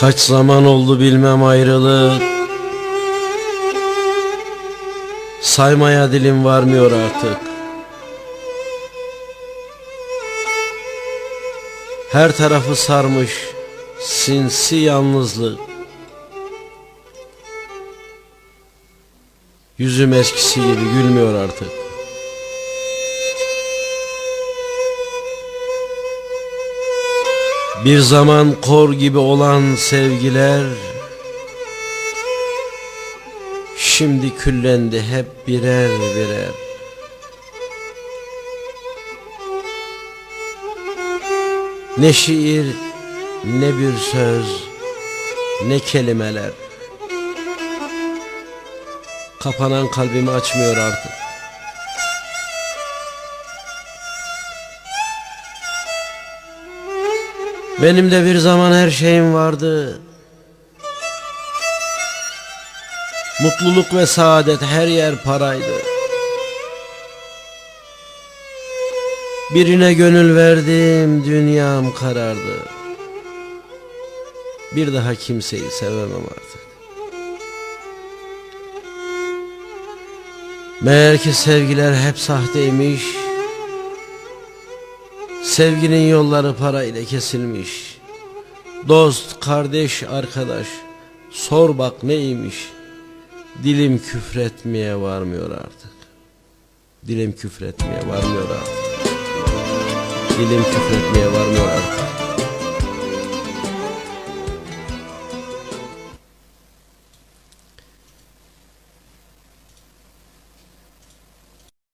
Kaç zaman oldu bilmem ayrılık Saymaya dilim varmıyor artık. Her tarafı sarmış sinsi yalnızlık. Yüzüm eskisi gibi gülmüyor artık Bir zaman kor gibi olan sevgiler Şimdi küllendi hep birer birer. Ne şiir ne bir söz ne kelimeler. Kapanan kalbimi açmıyor artık Benim de bir zaman her şeyim vardı. Mutluluk ve saadet her yer paraydı. Birine gönül verdim, dünyam karardı. Bir daha kimseyi sevemem artık. Meğer ki sevgiler hep sahteymiş. Sevginin yolları para ile kesilmiş. Dost, kardeş, arkadaş, sor bak neymiş. Dilim küfretmeye varmıyor artık. Dilim küfretmeye varmıyor artık. Dilim küfretmeye varmıyor artık.